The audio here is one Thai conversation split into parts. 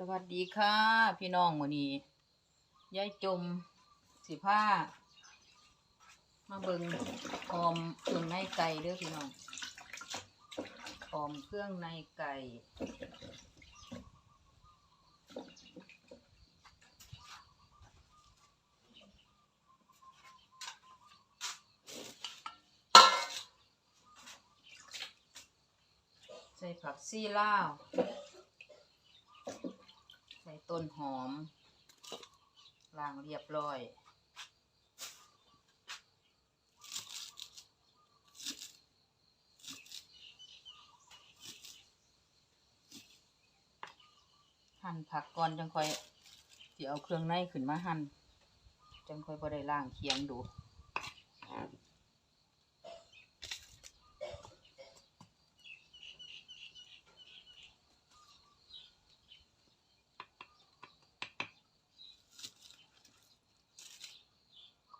สวัสดีค่ะ พี่น้องวันนี้ยายจมสิผ้า มาเบิงหอมเครื่องในไก่เด้อพี่น้องหอมเครื่องในไก่ใส่ผักซี่ลาว ต้นหอมล้างเรียบร้อยหั่นผักก่อนจังค่อยสิเอาเครื่องในขึ้นมาหั่นจังค่อยบ่ได้ล้างเคียงดู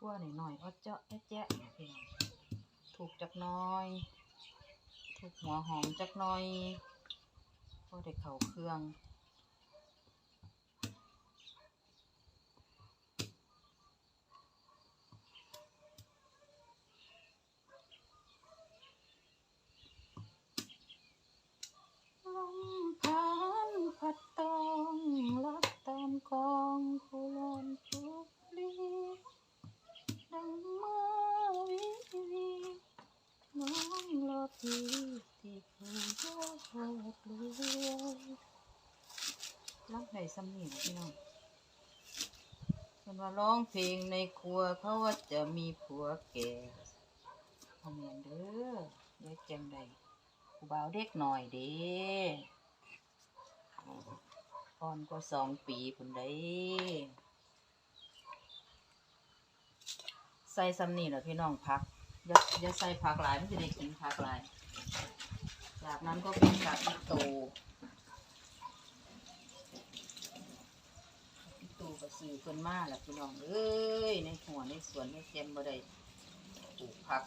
วหน่อยหน่อยอ้อเจาะแจ๊ะเนี่ยพี่น้องถูกจักน้อย ถูกหัวหอมจักน้อยพอได้เข่าเครื่อง ลมพันพัดตองลับตามกองผู้ลอนทุกลีดังมาวิวีน้องรอพี่ที่ผู้ยอดโหดเลี้ยว รักไหนสำเนียงพี่น้องเพิ่นว่าร้องเพลงในครัวเขาว่าจะมีผัวแก่ทำเนียนเด้อเด็กจังใดผู้บ่าวเด็กหน่อยเด้อ่อนก็สองปีพุ่นได้ใส่ซ้ำนี่แหละพี่น้องพักอย่าอย่าใส่ผักหลายมันจะได้กินผักหลาย จากนั้นก็เป็นผักอีตู อีตูก็ซื้อเพิ่นมาแหละพี่น้องเอ้ยในหัวในสวนในเต็มบ่ได้ปลูกผัก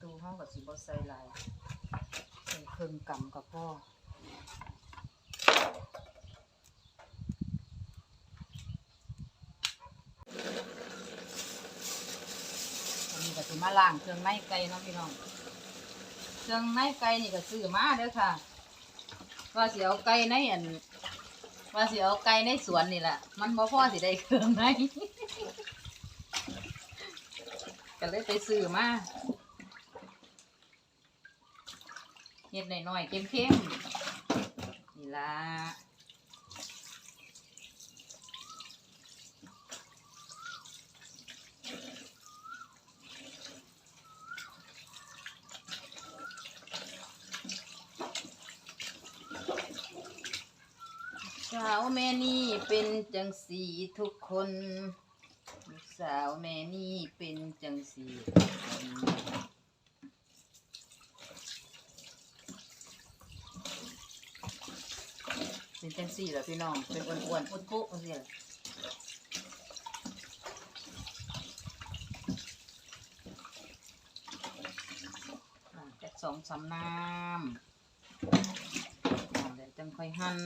ตูห้องกับสิบใส่หลายใส่เครื่องกำกับพ่ออันนี้ก็ สิมาล้างเครื่องในไก่เนาะพี่น้อง เครื่องในไก่นี่ก็ซื้อมาเด้อค่ะ ว่าสิเอาไก่ในอัน ว่าสิเอาไก่ในสวนนี่แหละ มันบ่พอสิได้เครื่องใน ก็เลยไปซื้อมาเฮ็ดหน่อยๆเข้มๆนี่ล่ะ สาวแม่นี่เป็นจังสีทุกคนลูกสาวแม่นี่เป็นจังสีทุกคนเป็นจังสีเหรอพี่น้องเป็นอ้วนๆพุดๆจังซี่เหรออ่ากสองสามน้ำเดี๋ยวจังค่อยหั่น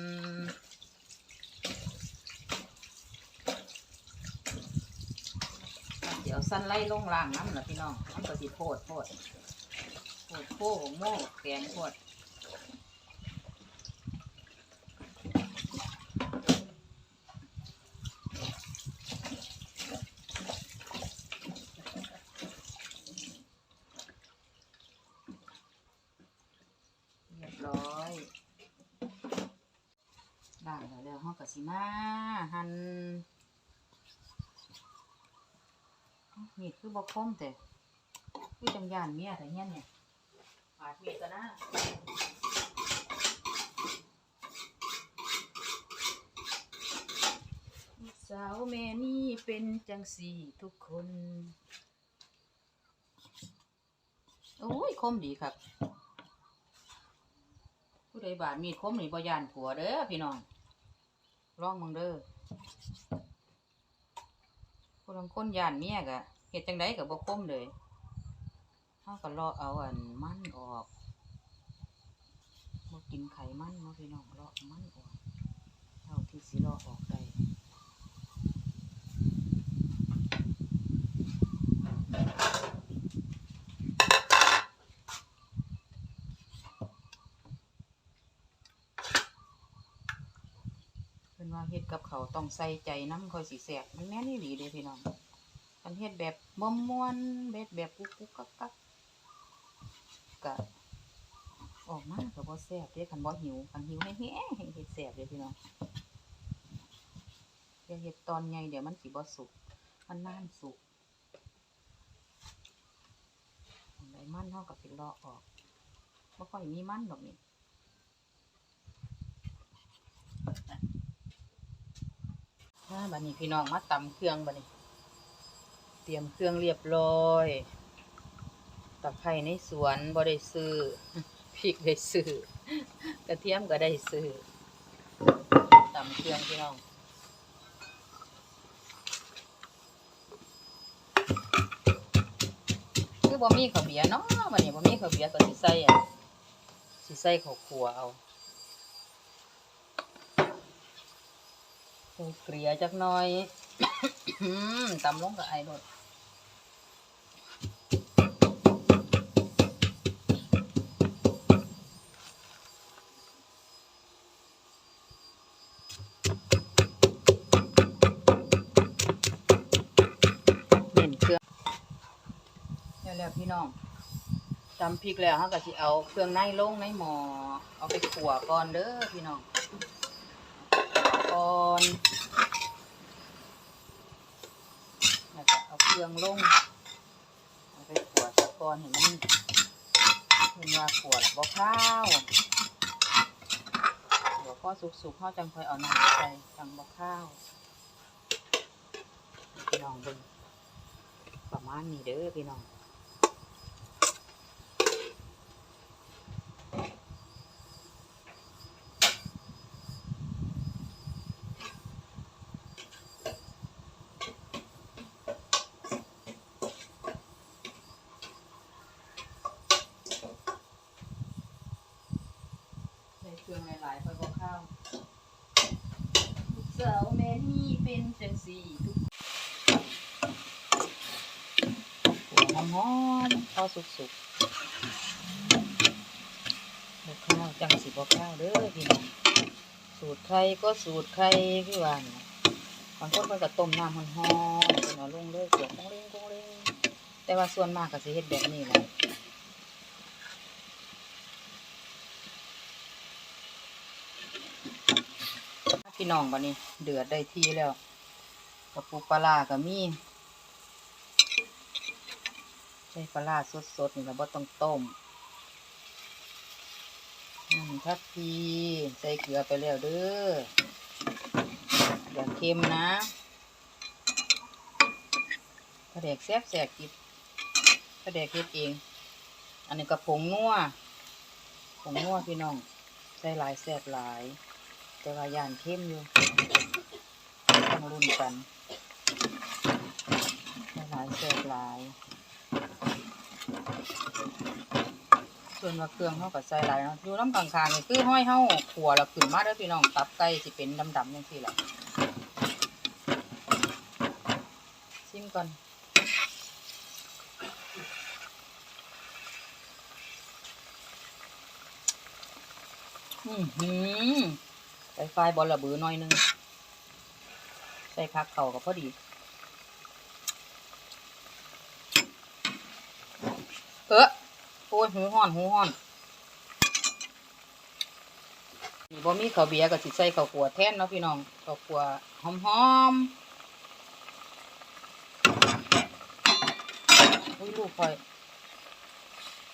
อ่าเดี๋ยว สันไล่ลงล่างน้ำเหรอพี่น้องมันก็สิโพดโพดโพดโพดโม่แกงโพดเรียบร้อยล้างแล้วแล้วห้องกสิมาหั่น มีดคือบกคมแต่คือจังยานเมียแต่เนี้ยเนี่ยปาดมีดกันนะลูกสาวแม่นี่เป็นจังสี่ทุกคน โอ้ย คมดีครับ ผู้ใดบาดมีดคมนี่บ่ยานผัวเด้อพี่น้องลองมึงเด้อผู้ลางคนย่านเมียก็ เฮ็ดจังไดก็บ่คมเลยเฮาก็เลาะเอาอันมันออกบ่กินไขมันเนาพี่น้องเลาะมันออกเท่าที่สิเลาะออกได้เพิ่นว่าเฮ็ดกับเขาต้องใส่ใจน้ำคอยสิแซ่บมันแม่นอีหลีเด้พี่น้อง คันเฮ็ดแบบม่วนเบ็ดแบบกุกกุกกักกักก็ออกมาก็บ่แซ่บเด้คันบ่หิวคันหิวแห้งๆเฮ็ดแซ่บเด้พี่น้องอย่าเฮ็ดตอนใหญ่เดี๋ยวมันสิบ่สุก มันนานสุกอันใดมันเฮาก็สิลาะออกบ่ค่อยมีมันดอกนี่อ่าบัดนี้พี่น้องมาตำเครื่องบัดนี้ ตรียมเครื่องเรียบร้อยตะไคร้ในสวนบ่ได้ซื้อพริกได้ซื้อกระเทียมก็ได้ซื้อตำเครื่องพี่น้องคือบ่มีข้าวเบียร์เนาะบัดนี้บ่มีข้าวเบียร์ก็สิใส่อะสิใส่ข้าวคั่วเอาเกลียจักน่อยอืมตำลงกับไอ้รด แล้วพี่น้องตำพริกแล้วเขาก็สิเอาเครื่องในลงในหม้อเอาไปขั่วก่อนเด้อพี่น้องก่อนแล้วก็เอาเครื่องลงเอาไปขั่วซะก่อนเห็นมันเห็นว่าขั่วแล้วบ่ข้าวเดี๋ยวพอสุกๆเขาจังค่อยเอาน้ำใส่จังบ่ข้าวพี่น้องเบิ่งประมาณนี้เด้อพี่น้อง เครื่องหลายๆค่อยบอกข้าวลูกสาวแม่นี่เป็นจังสี่ทุกหัวหอมหอมๆพอสุกๆบกข้าวจังสิบกข้าวเด้อพี่น้องสูตรใครก็สูตรใครคือว่านบางคนเพิ่นก็ต้มน้ำหอนๆเพิ่นเอาลงเลยเกลือก้งเล้งก้งเล้งแต่ว่าส่วนมากก็สิเฮ็ดแบบนี้แหละ พี่น้องบันนี้ เดือดได้ที่แล้วกระปุกปลาร้าก็มีใช้ปลาร้าสดๆนี่เราบ่ต้องต้มน้ำทับพีใส่เกลือไปแล้วเด้ออย่าเค็มนะกระเดกแซ่บแสกกิบกระเดกเฮ็ดเอง อันนี้ก็ผงนัวผงนัวพี่น้องใส่หลายแซ่บหลาย แต่ว่าย่านเข้มอยู่ต้องรุ่นกันหลายแซ่บหลาย ส่วนว่าเครื่องเขาก็ใส่หลายเนาะอยู่น้ำกลางๆนี่คือห้อยเฮาขัวแล้วขึ้นมาเด้อพี่น้องตับไก่สิเป็นดำๆจังซี่แหละชิมก่อนอือ หือใส่ไฟบอลระเบือหน่อยนึง ใส่ผักเข่าก็พอดี เออโอ้ยหูห้อนหูห้อนนี่บ่มีข้าวเบียร์ก็สิใส่ข้าวขัวแทนเนาะพี่น้องข้าวขัวหอมๆอุ้ยลูกคอย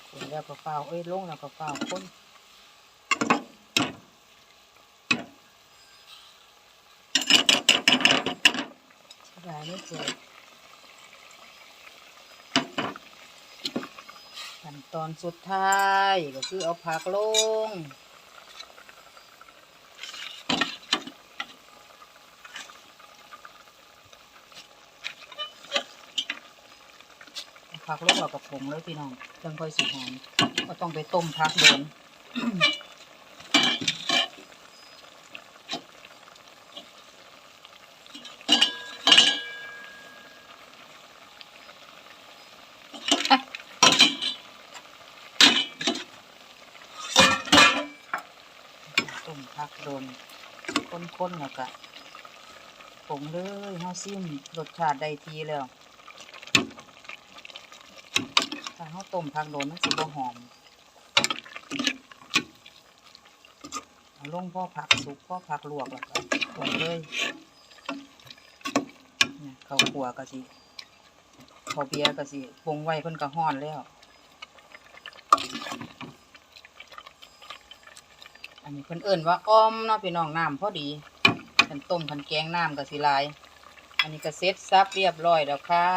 คนแล้วก็เฝ้าเอ้ยลงแล้วก็เฝ้าวคน หลายไม่สวยขั้นตอนสุดท้ายก็คือเอาผักลงผักลงแล้วกับผงเลยพี่น้องจังค่อยสิหอมก็ต้องไปต้มผักโดน ต้มผักโดนข้นๆแล้วก็ผงเลยเฮาซิมรสชาติได้ทีแล้วถ้าเฮาต้มผักโดนมันสิบ่หอมเอาลงพ่อผักสุกพ่อผักลวกแล้วก็ผงเลยเนี่ยข้าวคั่วก็สิข้าวเบียร์ก็สิปรุงไว้เพิ่นก็ฮ้อนแล้ว อันนี้เพิ่นเอิ่นว่าอ้อมเนาะพี่น้องน้ำพอดีขันต้มขันแกงน้ำกับสีลาย อันนี้ก็เซ็ตซับเรียบร้อยแล้วค่ะ